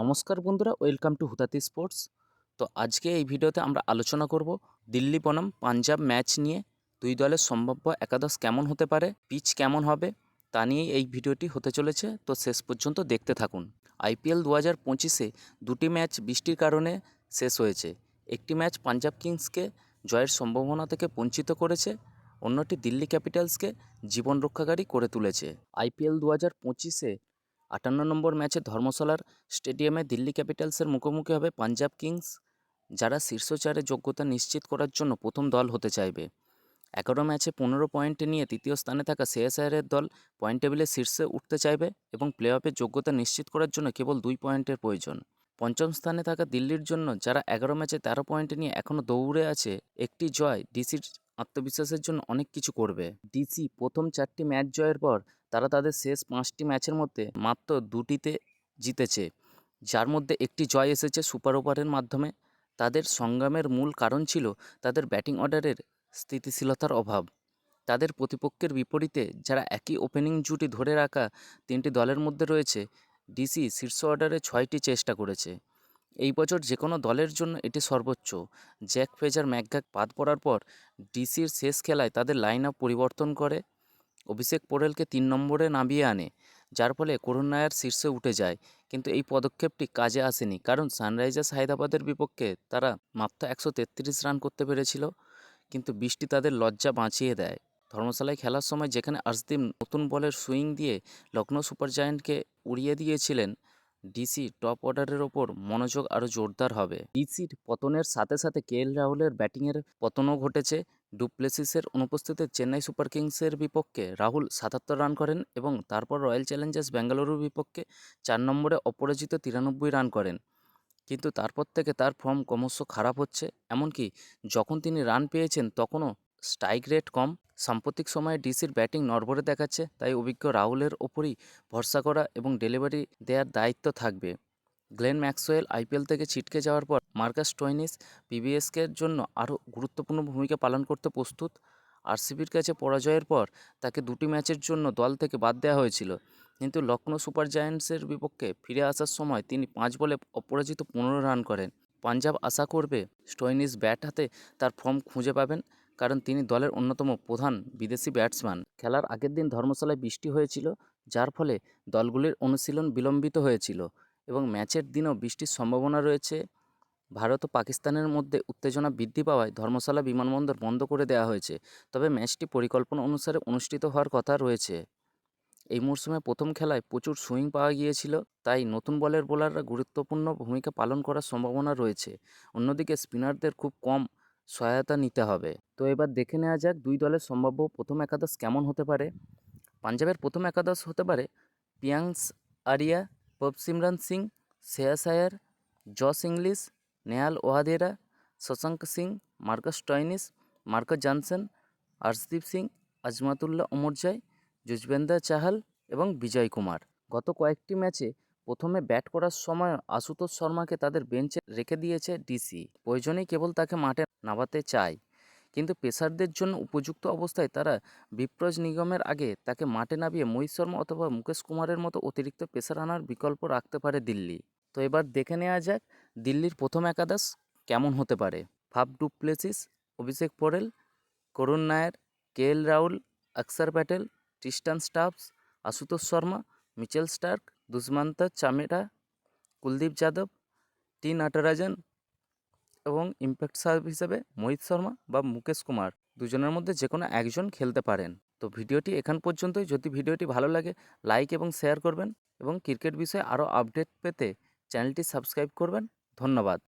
নমস্কার বন্ধুরা welcome to হুতাতি sports তো আজকে এই ভিডিওতে আমরা আলোচনা করব দিল্লি বনাম পাঞ্জাব ম্যাচ নিয়ে, দুই দলের সম্ভাব্য একাদশ কেমন হতে পারে পিচ কেমন হবে, তা নিয়েই এই ভিডিওটি হতে চলেছে। তো শেষ পর্যন্ত দেখতে থাকুন। আইপিএল দু হাজার পঁচিশে দুটি ম্যাচ বৃষ্টির কারণে শেষ হয়েছে। একটি ম্যাচ পাঞ্জাব কিংসকে জয়ের সম্ভাবনা থেকে বঞ্চিত করেছে, অন্যটি দিল্লি ক্যাপিটালসকে জীবন রক্ষাকারী করে তুলেছে। আইপিএল দু হাজার পঁচিশে আটান্ন নম্বর ম্যাচে ধর্মশালার স্টেডিয়ামে দিল্লি ক্যাপিটালসের মুখোমুখি হবে পাঞ্জাব কিংস, যারা শীর্ষ চারে যোগ্যতা নিশ্চিত করার জন্য প্রথম দল হতে চাইবে। এগারো ম্যাচে পনেরো পয়েন্ট নিয়ে তৃতীয় স্থানে থাকা সিএসআইয়ের দল পয়েন্ট টেবিলে শীর্ষে উঠতে চাইবে এবং প্লে অফের যোগ্যতা নিশ্চিত করার জন্য কেবল দুই পয়েন্টের প্রয়োজন। পঞ্চম স্থানে থাকা দিল্লির জন্য, যারা এগারো ম্যাচে তেরো পয়েন্ট নিয়ে এখনও দৌড়ে আছে, একটি জয় ডিসির আত্মবিশ্বাসের জন্য অনেক কিছু করবে। ডিসি প্রথম চারটি ম্যাচ জয়ের পর তারা তাদের শেষ পাঁচটি ম্যাচের মধ্যে মাত্র দুটিতে জিতেছে, যার মধ্যে একটি জয় এসেছে সুপার ওভারের মাধ্যমে। তাদের সংগ্রামের মূল কারণ ছিল তাদের ব্যাটিং অর্ডারের স্থিতিশীলতার অভাব। তাদের প্রতিপক্ষের বিপরীতে যারা একই ওপেনিং জুটি ধরে রাখা তিনটি দলের মধ্যে রয়েছে, ডিসি শীর্ষ অর্ডারে ছয়টি চেষ্টা করেছে। এই বছর যে কোনো দলের জন্য এটি সর্বোচ্চ। জ্যাক ফেজার ম্যাকগাক বাদ পড়ার পর ডিসির শেষ খেলায় তাদের লাইন আপ পরিবর্তন করে। অভিষেক পোরেলকে তিন নম্বরে নামিয়ে আনে, যার ফলে করুণ নায়ার শীর্ষে উঠে যায়। কিন্তু এই পদক্ষেপটি কাজে আসেনি, কারণ সানরাইজার্স হায়দ্রাবাদের বিপক্ষে তারা মাত্র একশো তেত্রিশ রান করতে পেরেছিল, কিন্তু বৃষ্টি তাদের লজ্জা বাঁচিয়ে দেয়। ধর্মশালায় খেলার সময় যেখানে আর্শদীপ নতুন বলের সুইং দিয়ে লখনৌ সুপার জায়েন্টকে উড়িয়ে দিয়েছিলেন ডিসি টপ অর্ডারের ওপর মনোযোগ আরও জোরদার হবে। ডিসির পতনের সাথে সাথে কে এল রাহুলের ব্যাটিংয়ের পতনও ঘটেছে। ডুপ্লেসিসের অনুপস্থিতিতে চেন্নাই সুপার কিংসের বিপক্ষে রাহুল সাতাত্তর রান করেন এবং তারপর রয়্যাল চ্যালেঞ্জার্স বেঙ্গালুরুর বিপক্ষে চার নম্বরে অপরাজিত তিরানব্বই রান করেন। কিন্তু তারপর থেকে তার ফর্ম ক্রমশ খারাপ হচ্ছে। এমনকি যখন তিনি রান পেয়েছেন, তখনও স্ট্রাইক রেট কম। সাম্প্রতিক সময়ে ডিসির ব্যাটিং নড়বড়ে দেখাচ্ছে, তাই অভিজ্ঞ রাহুলের ওপরই ভরসা করা এবং ডেলিভারি দেওয়ার দায়িত্ব থাকবে। গ্লেন ম্যাক্সওয়েল আইপিএল থেকে ছিটকে যাওয়ার পর মার্কাস টয়নিস পিবিএসকের জন্য আরও গুরুত্বপূর্ণ ভূমিকা পালন করতে প্রস্তুত। আরসিবির কাছে পরাজয়ের পর তাকে দুটি ম্যাচের জন্য দল থেকে বাদ দেওয়া হয়েছিল। কিন্তু লখনৌ সুপার জায়ান্টসের বিপক্ষে ফিরে আসার সময় তিনি পাঁচ বলে অপরাজিত পনেরো রান করেন। পাঞ্জাব আশা করবে স্টয়নিস ব্যাট হাতে তার ফর্ম খুঁজে পাবেন। কারণ তিনি দলের অন্যতম প্রধান বিদেশি ব্যাটসম্যান। খেলার আগের দিন ধর্মশালায় বৃষ্টি হয়েছিল, যার ফলে দলগুলির অনুশীলন বিলম্বিত হয়েছিল এবং ম্যাচের দিনও বৃষ্টির সম্ভাবনা রয়েছে। ভারত ও পাকিস্তানের মধ্যে উত্তেজনা বৃদ্ধি পাওয়ায় ধর্মশালা বিমানবন্দর বন্ধ করে দেওয়া হয়েছে, তবে ম্যাচটি পরিকল্পনা অনুসারে অনুষ্ঠিত হওয়ার কথা রয়েছে। এই মরশুমে প্রথম খেলায় প্রচুর সুইং পাওয়া গিয়েছিল, তাই নতুন বলের বোলাররা গুরুত্বপূর্ণ ভূমিকা পালন করার সম্ভাবনা রয়েছে। অন্যদিকে স্পিনারদের খুব কম সহায়তা নিতে হবে। তো এবার দেখে নেওয়া যাক দুই দলের সম্ভাব্য প্রথম একাদশ কেমন হতে পারে। পাঞ্জাবের প্রথম একাদশ হতে পারে Priyansh Arya Prabh Simran Singh, Shreyas Iyer, Josh Inglis, Nehal Wadhera, Shashank Singh, Marcus Stoinis, Marcus Johnson, Arshdeep Singh, Azmatullah Omarzai Yuzvendra Chahal এবং বিজয় কুমার। গত কয়েকটি ম্যাচে প্রথমে ব্যাট করার সময় আশুতোষ শর্মাকে তাদের বেঞ্চে রেখে দিয়েছে ডিসি। প্রয়োজনেই কেবল তাকে মাঠে নামাতে চায়। কিন্তু পেসারদের জন্য উপযুক্ত অবস্থায় তারা বিপ্রজ নিগমের আগে তাকে মাঠে নামিয়ে মোহিত শর্মা অথবা মুকেশ কুমারের মতো অতিরিক্ত পেসার আনার বিকল্প রাখতে পারে দিল্লি। তো এবার দেখে নেওয়া যাক দিল্লির প্রথম একাদশ কেমন হতে পারে। ফাফ ডুপ্লেসিস, অভিষেক পোরেল, করুণ নায়ের, K L Rahul Axar Patel Tristan Stubbs, Ashutosh Sharma, Mitchell Starc Dushmantha Chameera, Kuldeep Yadav T Natarajan এবং ইম্প্যাক্ট সার্ভ হিসেবে মোহিত শর্মা বা মুকেশ কুমার। দুজনের মধ্যে যে কোনো একজন খেলতে পারেন। তো ভিডিওটি এখান পর্যন্তই। যদি ভিডিওটি ভালো লাগে, লাইক এবং শেয়ার করবেন এবং ক্রিকেট বিষয়ে আরও আপডেট পেতে চ্যানেলটি সাবস্ক্রাইব করবেন। ধন্যবাদ।